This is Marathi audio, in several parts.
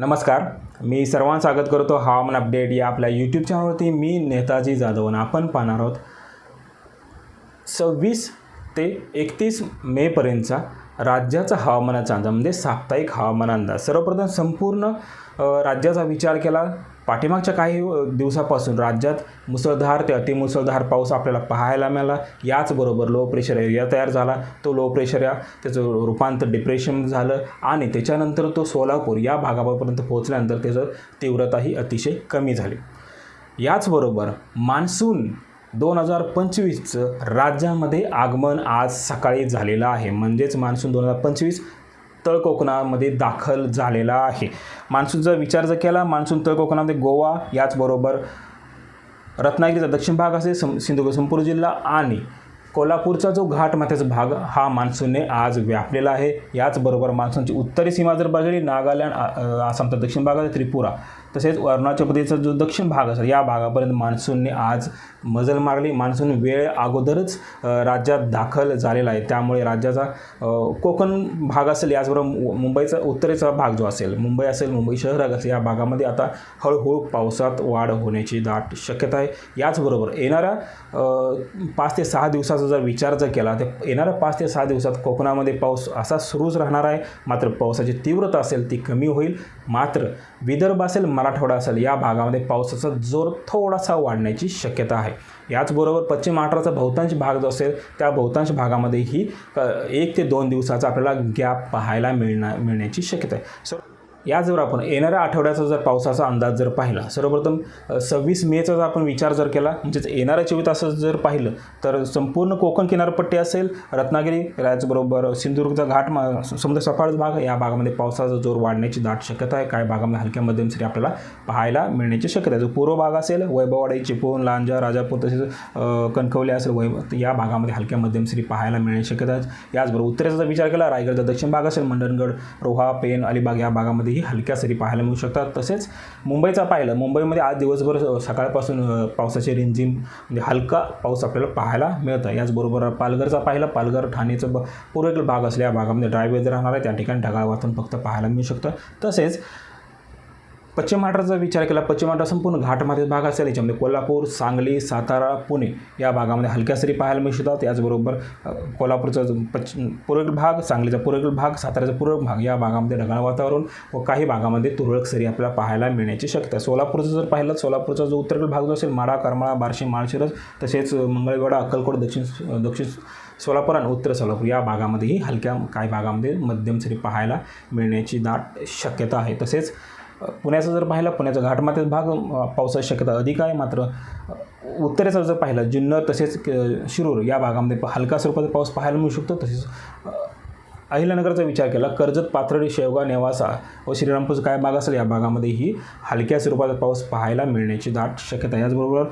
नमस्कार. मी सर्वांचं स्वागत करतो हवामान अपडेट या आपल्या यूट्यूब चॅनलवरती मी नेताजी जाधव आणि आपण पाहणार आहोत सव्वीस ते एकतीस मेपर्यंतचा राज्याचा हवामानाचा अंदाज म्हणजे साप्ताहिक हवामान अंदाज. सर्वप्रथम संपूर्ण राज्याचा विचार केला. पाठीमागच्या काही दिवसापासून राज्यात मुसळधार ते अतिमुसळधार पाऊस आपल्याला पाहायला मिळाला. याचबरोबर लो प्रेशर एरिया तयार झाला. तो लो प्रेशर या त्याचं रूपांतर डिप्रेशन झालं आणि त्याच्यानंतर तो सोलापूर या भागापर्यंत पोहोचल्यानंतर त्याचं तीव्रताही अतिशय कमी झाली. याचबरोबर मान्सून दोन हजार पंचवीसचं राज्यामध्ये आगमन आज सकाळी झालेलं आहे. म्हणजेच मान्सून दोन हजार पंचवीस तळ कोकणामध्ये दाखल झालेला आहे. मान्सूनचा विचार जर केला मान्सून तळ कोकणामध्ये गोवा याचबरोबर रत्नागिरीचा दक्षिण भाग असेल सं सिंधुदुर्ग संपूर्ण जिल्हा आणि कोल्हापूरचा जो घाटमाथ्याचा भाग हा मान्सूनने आज व्यापलेला आहे. याचबरोबर मान्सूनची उत्तरी सीमा जर बघितली नागालँड आसामचा दक्षिण भाग आहे त्रिपुरा. तसेच अरुणाचल प्रदेशचा जो दक्षिण भाग असेल या भागापर्यंत मान्सूनने आज मजल मारली. मान्सून वेळ अगोदरच राज्यात दाखल झालेला आहे. त्यामुळे राज्याचा कोकण भाग असेल याचबरोबर मु- मुंबईचा उत्तरेचा भाग जो असेल मुंबई असेल मुंबई शहर असेल या भागामध्ये आता हळूहळू पावसात वाढ होण्याची दाट शक्यता आहे. याचबरोबर येणाऱ्या पाच ते सहा दिवसाचा जर विचार जर केला तर येणाऱ्या पाच ते सहा दिवसात कोकणामध्ये पाऊस असा सुरूच राहणार आहे. मात्र पावसाची तीव्रता असेल ती कमी होईल. मात्र विदर्भ असेल मराठवाडा असेल या भागामध्ये पावसाचा जोर थोडासा वाढण्याची शक्यता आहे. याचबरोबर पश्चिम महाराष्ट्राचा बहुतांश भाग जो असेल त्या बहुतांश भागामध्येही एक ते दोन दिवसाचा आपल्याला गॅप पाहायला मिळणार मिळण्याची शक्यता आहे. सो याचवर आपण येणाऱ्या आठवड्याचा जर पावसाचा अंदाज जर पाहिला सर्वप्रथम सव्वीस मेचा जर आपण विचार जर केला म्हणजेच येणाऱ्या चोवीस तासात जर पाहिलं तर संपूर्ण कोकण किनारपट्टी असेल रत्नागिरी याचबरोबर सिंधुदुर्गचा घाट मा- समुद्र सफाळ भाग या भागामध्ये पावसाचा जोर वाढण्याची दाट शक्यता आहे. काही भागामध्ये हलक्या मध्यम सरी आपल्याला पाहायला मिळण्याची शक्यता आहे. जो पूर्व भाग असेल वैभववाडी चिपळूण लांजा राजापूर तसेच कणकवली असेल वैभव या भागामध्ये हलक्या मध्यम सरी पाहायला मिळण्याची शक्यता आहे. याचबरोबर उत्तरेचा जर विचार केला रायगडचा दक्षिण भाग असेल मंडणगड रोहा पेन अलिबाग या भागामध्ये भागामध्येही हलक्या सरी पाहायला मिळू शकतात. तसेच मुंबईचा पाहिलं मुंबईमध्ये आज दिवसभर सकाळपासून पावसाचे पावसाची रिमझिम म्हणजे हलका पाऊस आपल्याला पाहायला मिळतं याचबरोबर पालघरचा पाहिलं पालघर ठाणेचं ब पूर्वेकडील भाग असल्या भागामध्ये ड्राय वेदर राहणार आहे त्या ठिकाणी ढगाळ वातावरण फक्त पाहायला मिळू शकतं. तसेच पश्चिम महाराष्ट्राचा विचार केला पश्चिम महाराष्ट्र संपूर्ण घाटमाथ्याचा भाग असेल. याच्यामध्ये कोल्हापूर सांगली सातारा पुणे या भागामध्ये हलक्या सरी पाहायला मिळू शकतात. त्याचबरोबर कोल्हापूरचा जो पश्चिम पूर्वेकडील भाग सांगलीचा पूर्वेकडील भाग साताऱ्याचा पूर्व भाग या भागामध्ये ढगाळ वातावरण व काही भागामध्ये तुरळक सरी आपल्याला पाहायला मिळण्याची शक्यता आहे. सोलापूरचं जर पाहिलं सोलापूरचा जो उत्तरेकडील भाग जो असेल माडा करमाळा बार्शी माळशिरस तसेच मंगळवेढा अक्कलकोट दक्षिण दक्षिण सोलापूर आणि उत्तर सोलापूर या भागामध्येही हलक्या काही भागामध्ये मध्यम सरी पाहायला मिळण्याची दाट शक्यता आहे. तसेच पुण्याचं जर पाहिलं पुण्याचा घाटमाथ्याचा भाग पावसाची शक्यता अधिक आहे मात्र उत्तरेचा जर पाहिलं जुन्नर तसेच क- शिरूर या भागामध्ये प- हलका स्वरूपाचा पाऊस पाहायला मिळू शकतो. तसेच अहिल्यानगरचा विचार केला कर्जत पाथर्डी शेवगा नेवासा व श्रीरामपूरचा काय भाग असेल या भागामध्येही हलक्या स्वरूपाचा पाऊस पाहायला मिळण्याची दाट शक्यता याचबरोबर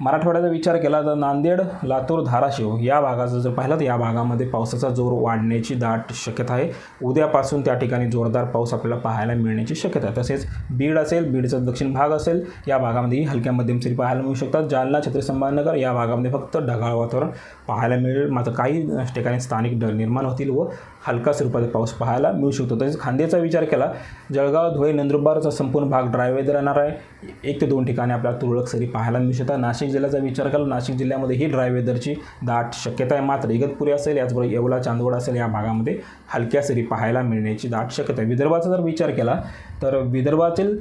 मराठवाड्याचा विचार केला तर नांदेड लातूर धाराशिव या भागाचा जर पाहिलं तर या भागामध्ये पावसाचा जोर वाढण्याची दाट शक्यता आहे. उद्यापासून त्या ठिकाणी जोरदार पाऊस आपल्याला पाहायला मिळण्याची शक्यता आहे. तसेच बीड असेल बीडचा दक्षिण भाग असेल या भागामध्येही हलक्या मध्यम सरी पाहायला मिळू शकतात. जालना छत्री संभाजीनगर या भागामध्ये फक्त ढगाळ वातावरण पाहायला मिळेल. मात्र काही ठिकाणी स्थानिक ढग निर्माण होतील व हलका स्वरूपाचा पाऊस पाहायला मिळू शकतो. तसेच खांदेचा विचार केला जळगाव धुळे नंदुरबारचा संपूर्ण भाग ड्राय वेदर राहणार आहे. एक ते दोन ठिकाणी आपल्याला तुरळक सरी पाहायला मिळू शकतात. नाशिक जिल्ह्याचा विचार केला नाशिक जिल्ह्यामध्ये ही ड्राय वेदरची दाट शक्यता आहे. मात्र इगतपुरी असेल याचबरोबर येवला चांदवड असेल या भागामध्ये हलक्या सरी पाहायला मिळण्याची दाट शक्यता आहे. विदर्भाचा जर विचार केला तर विदर्भातील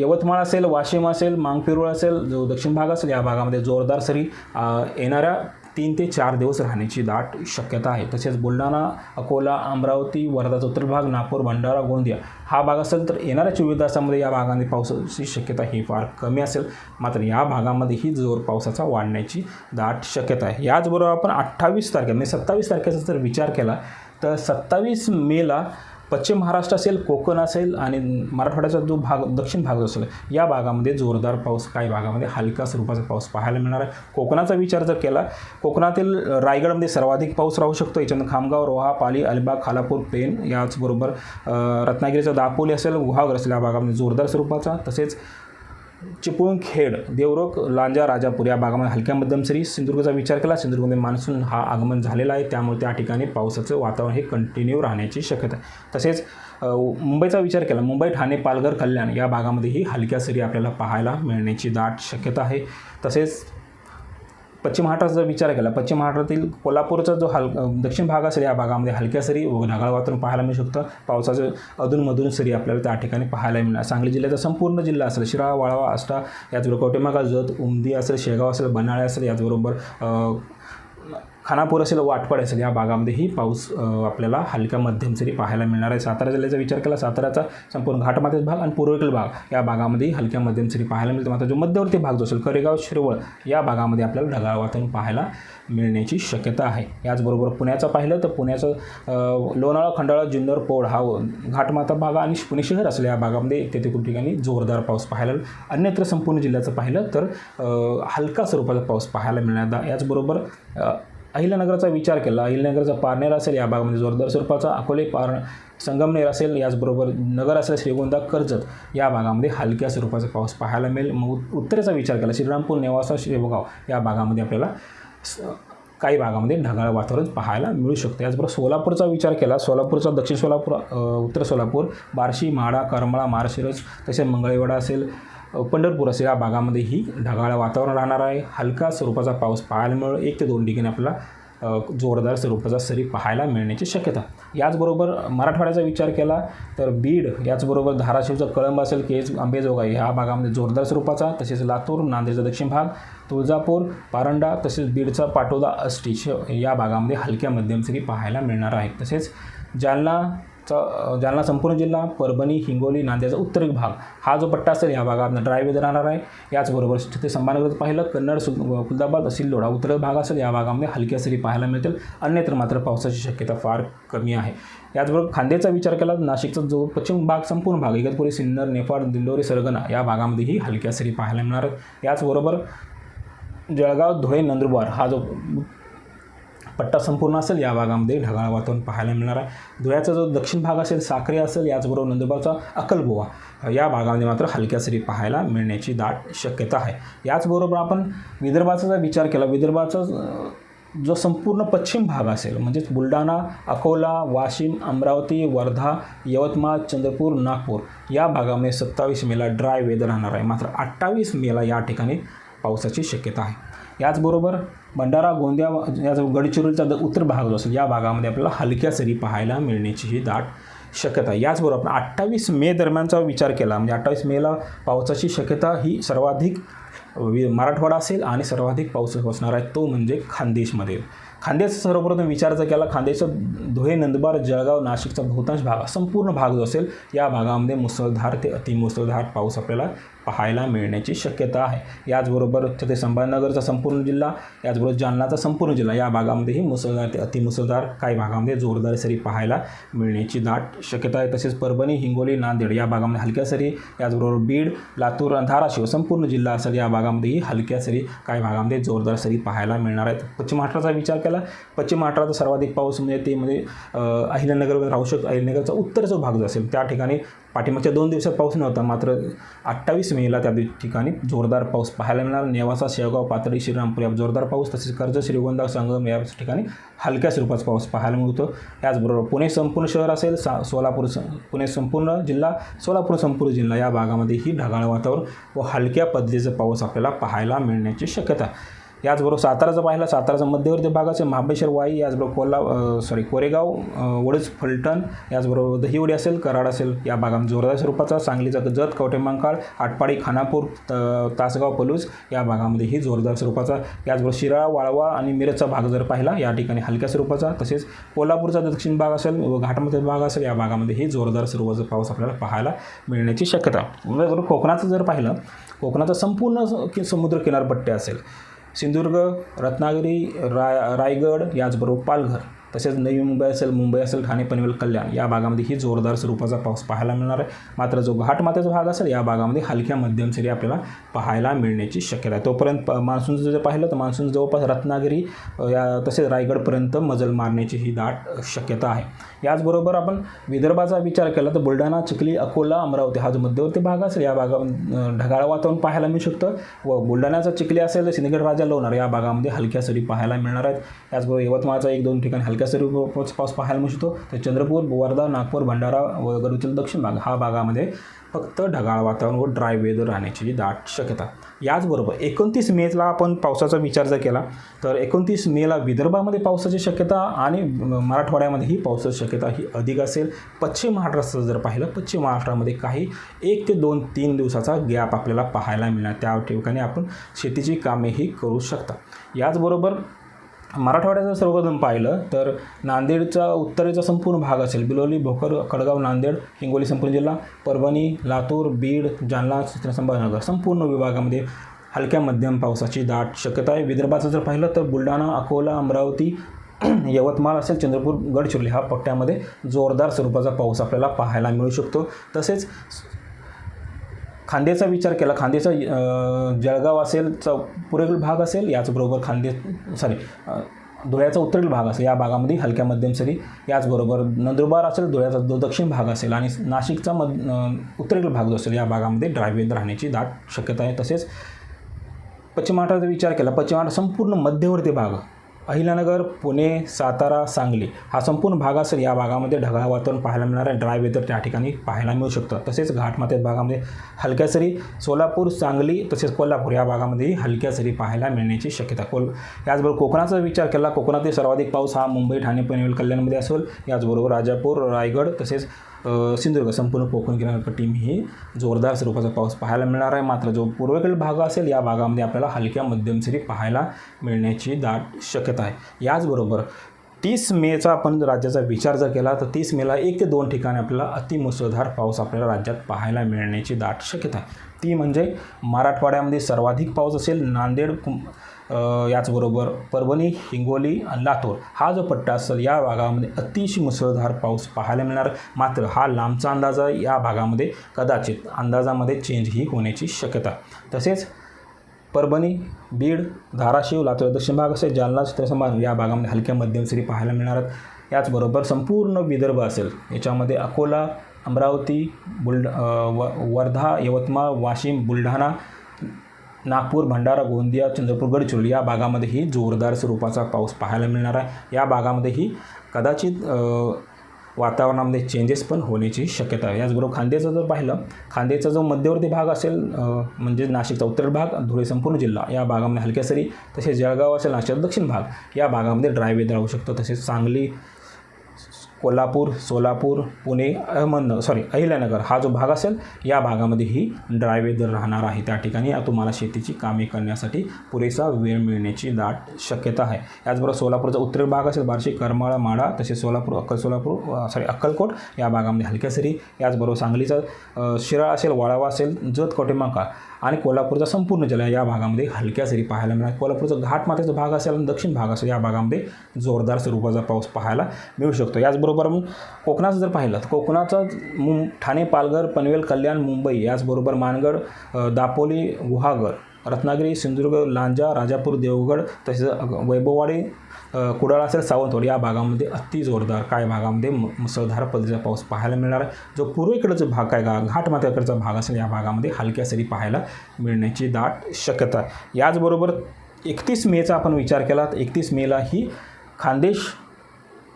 यवतमाळ असेल वाशिम असेल मांगपिरूळ असेल जो दक्षिण भाग असेल या भागामध्ये जोरदार सरी येणाऱ्या तीन ते चार दिवस राहण्याची दाट शक्यता आहे. तसेच बुलढाणा अकोला अमरावती वर्धाचा उत्तर भाग नागपूर भंडारा गोंदिया हा भाग असेल तर येणाऱ्या चोवीस तासामध्ये या भागामध्ये पावसाची शक्यता ही फार कमी असेल. मात्र या भागामध्येही जोर पावसाचा वाढण्याची दाट शक्यता आहे. याचबरोबर आपण अठ्ठावीस तारखे म्हणजे सत्तावीस तारखेचा जर विचार केला तर सत्तावीस मेला पश्चिम महाराष्ट्र असेल कोकण असेल आणि मराठवाड्याचा जो भाग दक्षिण भाग असेल या भागामध्ये जोरदार पाऊस काही भागामध्ये हलका स्वरूपाचा पाऊस पाहायला मिळणार आहे. कोकणाचा विचार जर केला कोकणातील रायगडमध्ये सर्वाधिक पाऊस राहू शकतो. याच्यामध्ये खामगाव रोहा पाली अलिबाग खालापूर पेन याचबरोबर रत्नागिरीचा दापोली असेल गुहागर असेल या भागामध्ये जोरदार स्वरूपाचा. तसेच चिपळूणखेड देवरोग लांजा राजापूर या भागामध्ये हलक्या मध्यम सरी सिंधुदुर्गचा विचार केला सिंधुदुर्गमध्ये मान्सून हा आगमन झालेला आहे. त्यामुळे त्या ठिकाणी पावसाचं वातावरण हे कंटिन्यू राहण्याची शक्यता आहे. तसेच मुंबईचा विचार केला मुंबई ठाणे पालघर कल्याण या भागामध्येही हलक्या सरी आपल्याला पाहायला मिळण्याची दाट शक्यता आहे. तसेच पश्चिम महाराष्ट्राचा जर विचार केला. पश्चिम महाराष्ट्रातील कोल्हापूरचा जो हल दक्षिण भाग असेल या भागामध्ये हलक्या सरी ढगाळ वातावरण पाहायला मिळू शकतं. पावसाचं अधूनमधून सरी आपल्याला त्या ठिकाणी पाहायला मिळणार. सांगली जिल्ह्याचा संपूर्ण जिल्हा असेल शिराळा वाळवा आष्टा याचबरोबर कवटेमागा जत उमदी असेल शेगाव असेल बनाळे असेल याचबरोबर खानापूर असेल वाटपाड असेल या भागामध्येही पाऊस आपल्याला हलक्या मध्यम सरी पाहायला मिळणार आहे. सातारा जिल्ह्याचा विचार केला साताराचा संपूर्ण घाटमातेचा भाग आणि पूर्वेकडील भाग या भागामध्येही हलक्या मध्यम सरी पाहायला मिळते मात्र जो मध्यवर्ती भाग जो असेल करेगाव शिरवळ या भागामध्ये आपल्याला ढगाळ वातावरण पाहायला मिळण्याची शक्यता आहे. याचबरोबर पुण्याचं पाहिलं तर पुण्याचं लोणाळा लोणावळा खंडाळा जुन्नर पोड हा घाटमाथा भाग आणि पुणे शहर असेल या भागामध्ये तेथे खूप ठिकाणी जोरदार पाऊस पाहायला अन्यत्र संपूर्ण जिल्ह्याचं पाहिलं तर हलका स्वरूपाचा पाऊस पाहायला मिळणार याचबरोबर अहिल्यानगरचा विचार केला. अहिल्यानगरचा पारनेर असेल या भागामध्ये जोरदार स्वरूपाचा अकोले पार संगमनेर असेल याचबरोबर नगर असेल श्रीगोंदा कर्जत या भागामध्ये हलक्या स्वरूपाचा पाऊस पाहायला मिळेल. मग उत्तरेचा विचार केला. श्रीरामपूर नेवासा शेवगाव या भागामध्ये आपल्याला स- काही भागामध्ये ढगाळ वातावरण पाहायला मिळू शकतं. याचबरोबर सोलापूरचा विचार केला. सोलापूरचा दक्षिण सोलापूर उत्तर सोलापूर बार्शी म्हाडा करमळा माळशिरस तसेच मंगळवेढा असेल पंढरपूर असेल या भागामध्येही ढगाळ वातावरण राहणार आहे. हलका स्वरूपाचा पाऊस पाहायला मिळेल. एक ते दोन ठिकाणी आपला जोरदार स्वरूपाचा सरी पाहायला मिळण्याची शक्यता. याचबरोबर मराठवाड्याचा विचार केला तर बीड याचबरोबर धाराशिवचा कळंब असेल केज आंबेजोगाई ह्या भागामध्ये जोरदार स्वरूपाचा तसेच लातूर नांदेडचा दक्षिण भाग तुळजापूर पारंडा तसेच बीडचा पाटोदा अष्टीश या भागामध्ये हलक्या मध्यम सरी पाहायला मिळणार आहे. तसेच जालनाचा जालना संपूर्ण जिल्हा परभणी हिंगोली नांदेडचा उत्तर भाग. हा जो पट्टा असेल या भागात ड्राय वेदर राहणार आहे. याचबरोबर तिथे संभानगर पाहिलं कन्नड सु कुलदाबाद सिल्लोडा उत्तर भाग असेल या भागामध्ये हलक्या सरी पाहायला मिळतील. अन्यत्र मात्र पावसाची शक्यता फार कमी आहे. याचबरोबर खांद्याचा विचार केला नाशिकचा जो पश्चिम भाग संपूर्ण भाग इगतपुरी सिन्नर नेपाळ दिंडोरी सरगना या भागामध्येही हलक्या सरी पाहायला मिळणार याचबरोबर जळगाव धुळे नंदुरबार हा जो पट्टा संपूर्ण असेल या भागामध्ये ढगाळ वातावरण पाहायला मिळणार आहे. धुळ्याचा जो दक्षिण भाग असेल साखरे असेल याचबरोबर नंदुरबारचा अक्कलगोवा या भागामध्ये मात्र हलक्या सरी पाहायला मिळण्याची दाट शक्यता आहे. याचबरोबर आपण विदर्भाचा जर विचार केला विदर्भाचा जो संपूर्ण पश्चिम भाग असेल म्हणजेच बुलढाणा अकोला वाशिम अमरावती वर्धा यवतमाळ चंद्रपूर नागपूर या भागामध्ये सत्तावीस मेला ड्राय वेदर राहणार आहे. मात्र अठ्ठावीस मेला या ठिकाणी पावसाची शक्यता आहे. याचबरोबर भंडारा गोंदिया या जो गडचिरोलीचा द- उत्तर भाग जो असेल या भागामध्ये आपल्याला हलक्या सरी पाहायला मिळण्याची ही दाट शक्यता याचबरोबर आपण अठ्ठावीस मे दरम्यानचा विचार केला म्हणजे अठ्ठावीस मेला पावसाची शक्यता ही सर्वाधिक वि- मराठवाडा असेल आणि सर्वाधिक पाऊस असणार आहे तो म्हणजे खानदेशमध्ये. खानदेश सर्वप्रथम विचारायचा केला खानदेशचा धुळे नंदुरबार जळगाव नाशिकचा बहुतांश भाग संपूर्ण भाग जो असेल या भागामध्ये मुसळधार ते अतिमुसळधार पाऊस आपल्याला पाहायला मिळण्याची शक्यता आहे. याचबरोबर तिथे संभाजीनगरचा संपूर्ण जिल्हा याचबरोबर जालनाचा संपूर्ण जिल्हा या भागामध्येही मुसळधार ते अतिमुसळधार काही भागामध्ये जोरदार सरी पाहायला मिळण्याची दाट शक्यता आहे. तसेच परभणी हिंगोली नांदेड या भागामध्ये हलक्या सरी याचबरोबर बीड लातूर धाराशिव संपूर्ण जिल्हा असेल या भागामध्येही हलक्या सरी काही भागामध्ये जोरदार सरी पाहायला मिळणार आहेत. पश्चिम महाराष्ट्राचा विचार केला पश्चिम महाराष्ट्राचा सर्वाधिक पाऊस म्हणजे ते म्हणजे अहिल्यानगरमध्ये राहू शकतो अहिल्यानगरचा उत्तरचा भाग जो असेल त्या ठिकाणी पाठीमागच्या दोन दिवसात पाऊस नव्हता मात्र अठ्ठावीस मेला त्या ठिकाणी जोरदार पाऊस पाहायला मिळणार नेवासा शेवगाव पातळी श्रीरामपूर या जोरदार पाऊस तसेच कर्ज श्रीगोंदा संगम या ठिकाणी हलक्या स्वरूपाचा पाऊस पाहायला मिळतो याचबरोबर पुणे संपूर्ण शहर असेल सा सोलापूर स- पुणे संपूर्ण जिल्हा सोलापूर संपूर्ण जिल्हा या भागामध्ये ही ढगाळ वातावरण व हलक्या पद्धतीचा पाऊस आपल्याला पाहायला मिळण्याची शक्यता आहे. याचबरोबर साताराचं पाहिलं साताराचा मध्यवर्ती भाग असेल महाबळेश्वर वाई याचबरोबर कोल्हा सॉरी कोरेगाव अ, वडूज फलटण याचबरोबर दहिवडी असेल कराड असेल या भागात जोरदार स्वरूपाचा सांगलीचा जत कवटेमंकाळ आटपाडी खानापूर त- तासगाव पलूस या भागामध्ये ही जोरदार स्वरूपाचा याचबरोबर शिराळा वाळवा आणि मिरजचा भाग जर पाहिला या ठिकाणी हलक्या स्वरूपाचा तसेच कोल्हापूरचा दक्षिण भाग असेल व घाटमध्ये भाग असेल या भागामध्ये ही जोरदार स्वरूपाचा पाऊस आपल्याला पाहायला मिळण्याची शक्यता. कोकणाचं जर पाहिलं कोकणाचा संपूर्ण कि- समुद्र किनारपट्टी असेल सिंधुदुर्ग रत्नागिरी राय रायगड याचबरोबर पालघर. तसेच नवी मुंबई असेल मुंबई असेल ठाणे पनवेल कल्याण या भागामध्ये ही जोरदार स्वरूपाचा पाऊस पाहायला मिळणार आहे. मात्र जो घाटमाथ्याचा भाग असेल या भागामध्ये हलक्या मध्यम सरी आपल्याला पाहायला मिळण्याची शक्यता आहे. तोपर्यंत मान्सूनचं जर पाहिलं तर मान्सून जवळपास रत्नागिरी या तसेच रायगडपर्यंत मजल मारण्याची ही दाट शक्यता आहे. याचबरोबर आपण विदर्भाचा विचार केला तर बुलढाणा चिखली अकोला अमरावती हा जो मध्यवर्ती भाग असेल या भागा ढगाळ वातावरण पाहायला मिळू शकतं. व बुलढाण्याचा चिखली असेल तर सिंदगड राजा लोणार या भागामध्ये हलक्या सरी पाहायला मिळणार आहेत. याचबरोबर यवतमाळचा एक दोन ठिकाणी हलक्या हलक्या पाऊस पाऊस पाहायला मिळू शकतो तर चंद्रपूर वर्धा नागपूर भंडारा व गडचिरोली दक्षिण भाग हा भागामध्ये फक्त ढगाळ वातावरण व ड्राय वेदर राहण्याची जी दाट शक्यता. याचबरोबर एकोणतीस मेला आपण पावसाचा विचार जर केला तर एकोणतीस मेला विदर्भामध्ये पावसाची शक्यता आणि मराठवाड्यामध्येही पावसाची शक्यता ही अधिक असेल. पश्चिम महाराष्ट्राचं जर पाहिलं पश्चिम महाराष्ट्रामध्ये काही एक ते दोन तीन दिवसाचा गॅप आपल्याला पाहायला मिळणार. त्या ठिकाणी आपण शेतीची कामेही करू शकता. याचबरोबर मराठवाड्याचं सर्वप्रथम पाहिलं तर नांदेडचा उत्तरेचा संपूर्ण भाग असेल बिलोली भोकर कडगाव नांदेड हिंगोली संपूर्ण जिल्हा परभणी लातूर बीड जालना संभाजीनगर संपूर्ण विभागामध्ये हलक्या मध्यम पावसाची दाट शक्यता आहे. विदर्भाचं जर पाहिलं तर बुलढाणा अकोला अमरावती यवतमाळ असेल चंद्रपूर गडचिरोली हा पट्ट्यामध्ये जोरदार स्वरूपाचा पाऊस आपल्याला पाहायला मिळू शकतो. तसेच खांद्याचा विचार केला. खांद्याचा जळगाव असेल च पूर्वेकडील भाग असेल याचबरोबर खांदे सॉरी धुळ्याचा उत्तरेकडील भाग असेल या भागामध्ये हलक्या मध्यम सरी याचबरोबर नंदुरबार असेल धुळ्याचा जो दक्षिण भाग असेल आणि नाशिकचा मध अ, उत्तरेकडील भाग जो असेल या भागामध्ये ड्रायवेल राहण्याची दाट शक्यता आहे. तसेच पश्चिम महाराष्ट्राचा विचार केला. पश्चिम महाराष्ट्र संपूर्ण मध्यवर्ती भाग अहिल्यानगर पुणे सातारा सांगली हा संपूर्ण भाग असेल या भागामध्ये ढगाळ वातावरण पाहायला मिळणार आहे. ड्राय वेदर त्या ठिकाणी पाहायला मिळू शकतं. तसेच घाटमाथ्यात भागामध्ये हलक्या सरी सोलापूर सांगली तसेच कोल्हापूर या भागामध्येही हलक्या सरी पाहायला मिळण्याची शक्यता. कोल याचबरोबर कोकणाचा विचार केला कोकणातील सर्वाधिक पाऊस हा मुंबई ठाणे पनवेल कल्याणमध्ये असेल. याचबरोबर राजापूर रायगड तसेच सिंधुदुर्ग संपूर्ण कोकण किनारपट्टी ही जोरदार स्वरूपाचा पाऊस पाहायला मिळणार आहे. मात्र जो पूर्वेकडील भाग असेल या भागामध्ये आपल्याला हलक्या मध्यम सरी पाहायला मिळण्याची दाट शक्यता आहे. याचबरोबर तीस मेचा आपण राज्याचा विचार जर केला तर तीस मेला एक ते दोन ठिकाणी आपल्याला अतिमुसळधार पाऊस आपल्याला राज्यात पाहायला मिळण्याची दाट शक्यता आहे. ती म्हणजे मराठवाड्यामध्ये सर्वाधिक पाऊस असेल नांदेड याचबरोबर परभणी हिंगोली आणि लातूर. हा जो पट्टा असेल या भागामध्ये अतिशय मुसळधार पाऊस पाहायला मिळणार. मात्र हा लांबचा अंदाज आहे. या भागामध्ये कदाचित अंदाजामध्ये चेंजही होण्याची शक्यता. तसेच परभणी बीड धाराशिव लातूर दक्षिण भाग असेल जालना चित्रसंभाग या भागामध्ये हलक्या मध्यम सरी पाहायला मिळणार आहेत. याचबरोबर संपूर्ण विदर्भ असेल याच्यामध्ये अकोला अमरावती बुलढा व वर्धा यवतमाळ वाशिम बुलढाणा नागपूर भंडारा गोंदिया चंद्रपूर गडचिरोली या भागामध्येही जोरदार स्वरूपाचा पाऊस पाहायला मिळणार आहे. या भागामध्येही कदाचित वातावरणामध्ये चेंजेस पण होण्याची शक्यता आहे. याचबरोबर खांदेचं जर पाहिलं खांदेचा जो मध्यवर्ती भाग असेल म्हणजे नाशिकचा उत्तर भाग धुळे संपूर्ण जिल्हा या भागामध्ये हलक्या सरी तसेच जळगाव असेल नाशिकचा दक्षिण भाग या भागामध्ये ड्राय वेदर राहू शकतं. तसेच सांगली कोल्हापूर सोलापूर पुणे अहमदनगर सॉरी अहिल्यानगर. हा जो भाग असेल या भागामध्येही ड्रायवे दर राहणार आहे. त्या ठिकाणी तुम्हाला शेतीची कामे करण्यासाठी पुरेसा वेळ मिळण्याची दाट शक्यता आहे. याचबरोबर सोलापूरचा उत्तर भाग असेल बार्शी करमाळा माडा तसेच सोलापूर अक्कल सोलापूर सॉरी अक्कलकोट या भागामध्ये हलक्या सरी याचबरोबर सांगलीचा शिराळा असेल वाळावा असेल जत कोटेमाका आणि कोल्हापूरचा संपूर्ण जिल्हा या भागामध्ये हलक्या सरी पाहायला मिळणार कोल्हापूरचा घाटमाथ्याचा भाग असेल आणि दक्षिण भाग असेल या भागामध्ये जोरदार स्वरूपाचा पाऊस पाहायला मिळू शकतो. याचबरोबर मग कोकणाचं जर पाहिलं तर कोकणाचा मुं ठाणे पालघर पनवेल कल्याण मुंबई याचबरोबर मानगड दापोली गुहागर रत्नागिरी सिंधुदुर्ग लांजा राजापूर देवगड तसेच वैभववाडी कुडाळ असेल सावंतवाडी या भागामध्ये अति जोरदार काय भागामध्ये मुसळधार पद्धतीचा पाऊस पाहायला मिळणार आहे. जो पूर्वेकडचा भाग काय घाट घाटमाथ्याकडचा भाग असेल या भागामध्ये हलक्या सरी पाहायला मिळण्याची दाट शक्यता आहे. याचबरोबर एकतीस मेचा आपण विचार केला तर एकतीस मेला ही खानदेश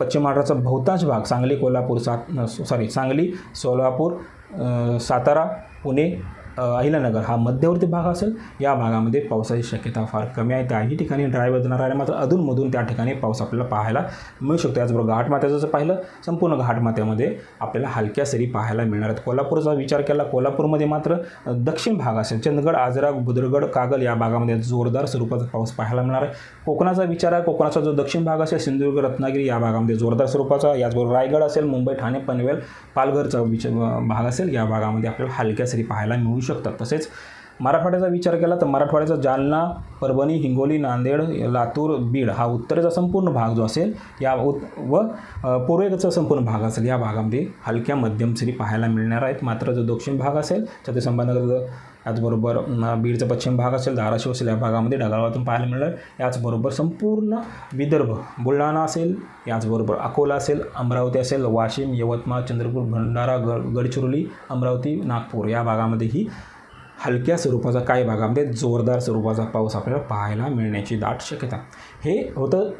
पश्चिम महाराष्ट्राचा बहुतांश भाग सांगली कोल्हापूर सात सॉरी सांगली सोलापूर सातारा पुणे अहिलानगर अहिल्यानगर हा मध्यवर्ती भाग असेल. या भागामध्ये पावसाची शक्यता फार कमी आहे. त्याही ठिकाणी ड्राय बदलणार आहे मात्र अधूनमधून त्या ठिकाणी पाऊस आपल्याला पाहायला मिळू शकतो. याचबरोबर घाटमाथ्याचं जर पाहिलं संपूर्ण घाटमाथ्यामध्ये आपल्याला हलक्या सरी पाहायला मिळणार आहेत. कोल्हापूरचा विचार केला कोल्हापूरमध्ये मात्र दक्षिण भाग असेल. चंदगड आजरा बुद्रगड कागल या भागामध्ये जोरदार स्वरूपाचा पाऊस पाहायला मिळणार आहे. कोकणाचा विचार आहे कोकणाचा जो दक्षिण भाग असेल सिंधुदुर्ग रत्नागिरी या भागामध्ये जोरदार स्वरूपाचा. याचबरोबर रायगड असेल मुंबई ठाणे पनवेल पालघरचा विचार भाग असेल. या भागामध्ये आपल्याला हलक्या सरी पाहायला मिळू शकतात. तसेच मराठवाड्याचा विचार केला तर मराठवाड्याचा जालना परभणी हिंगोली नांदेड लातूर बीड हा उत्तरेचा संपूर्ण भाग जो असेल या उत् व पूर्वेचा संपूर्ण भाग असेल या भागामध्ये हलक्या मध्यम सरी पाहायला मिळणार आहेत. मात्र जो दक्षिण भाग असेल छत्रपती संभाजीनगर याचबरोबर बीडचा पश्चिम भाग असेल धाराशिव असेल या भागामध्ये ढगाळ वातावरण पाहायला मिळणार. याचबरोबर संपूर्ण विदर्भ बुलढाणा असेल याचबरोबर अकोला असेल अमरावती असेल वाशिम यवतमाळ चंद्रपूर भंडारा गड गडचिरोली अमरावती नागपूर या भागामध्येही हलक्या स्वरूपाचा काही भागामध्ये जोरदार स्वरूपाचा पाऊस आपल्याला पाहायला मिळण्याची दाट शक्यता. हे होतं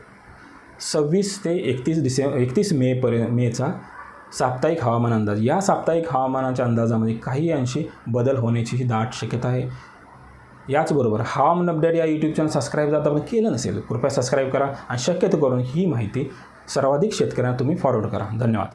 सव्वीस ते एकतीस डिसें एकतीस मेपर्यंत मेचा साप्ताहिक हवामान अंदाज. या साप्ताहिक हवामानाच्या अंदाजामध्ये काही अंशी बदल होण्याची ही दाट शक्यता आहे. याचबरोबर हवामान अपडेट या यूट्यूब चॅनल सबस्क्राईब जर आपण केलं नसेल कृपया सबस्क्राईब करा आणि शक्यतो करून ही माहिती सर्वाधिक शेतकऱ्यांना तुम्ही फॉरवर्ड करा. धन्यवाद.